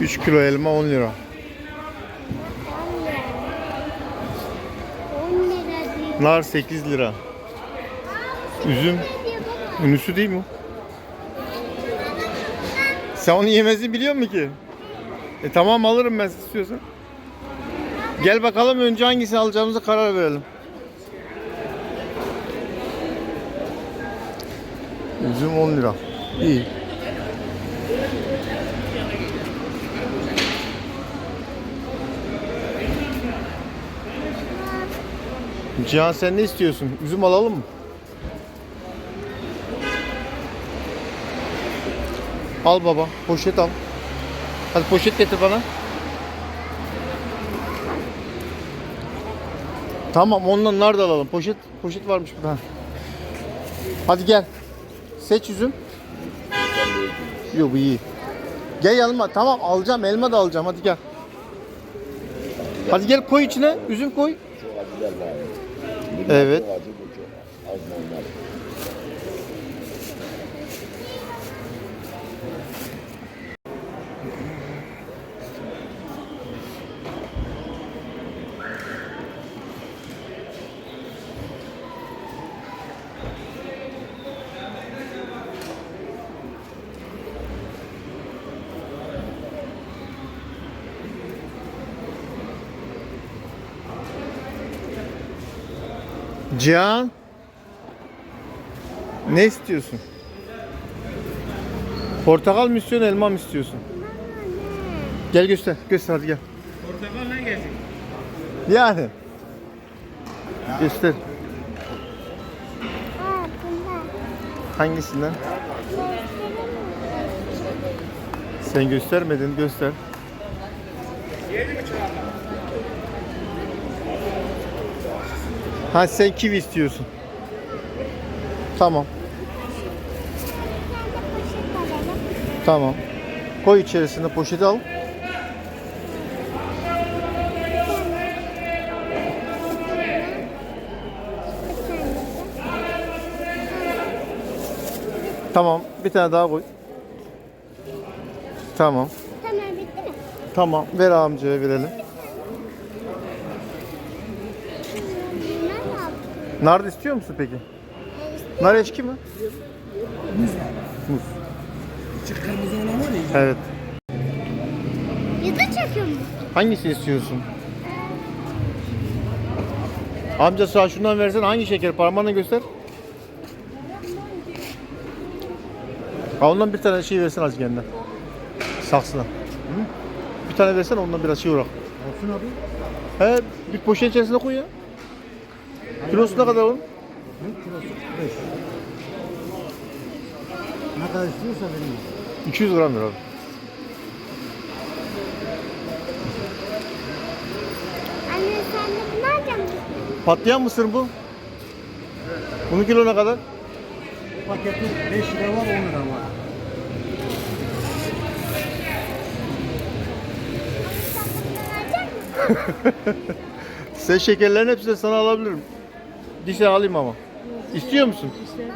3 kilo elma 10 lira. 10 lira. Nar 8 lira. Üzüm ünlüsü değil mi? Sen onu yemezini biliyor musun ki? E tamam alırım ben istiyorsan. Gel bakalım önce hangisini alacağımıza karar verelim. Üzüm 10 lira. İyi. Cihan sen ne istiyorsun? Üzüm alalım mı? Al baba, poşet al. Hadi poşet getir bana. Tamam ondan nar da alalım. Poşet poşet varmış burada. Hadi gel. Seç üzüm. Yok bu iyi. Gel yanıma. Tamam alacağım. Elma da alacağım. Hadi gel. Hadi gel koy içine. Üzüm koy. Evet. Cihan. Ne istiyorsun? Portakal mı istiyorsun, elma mı istiyorsun? Gel göster, göster hadi gel. Portakal ne gelsin? Yani. Göster. Aa bunlar. Hangisinden? Sen göstermedin, göster. Ha sen kivi istiyorsun. Tamam, tamam. Koy içerisine poşeti al. Tamam, bir tane daha koy. Tamam. Tamam bitti mi? Tamam, ver amcaya verelim. Nar da istiyor musun peki? Nar eşki mi? Muz. Çık kırmızı olan var ya. Evet. Yazı çekiyor mu? Hangisini istiyorsun? Amca sağ şundan versen hangi şeker parmağına göster. Ha ondan bir tane şey versen az kendine. Saksına. Bir tane versen ondan biraz şey bırak. Olsun abi. He bir poşet içerisine koy ya. Kilosu ne kadar onun? Ne kilosu? 5. Ne kadar istiyorsa vereyim. 200 gram ver abi. Anne sen de bunu alacak mısın? Patlayan mısır bu? Bunun kilo ne kadar? Paketi 5 lira var 10 lira var. Sen şekerlerin hepsini sana alabilirim. Şey alayım ama. İstiyor musun? İşlerin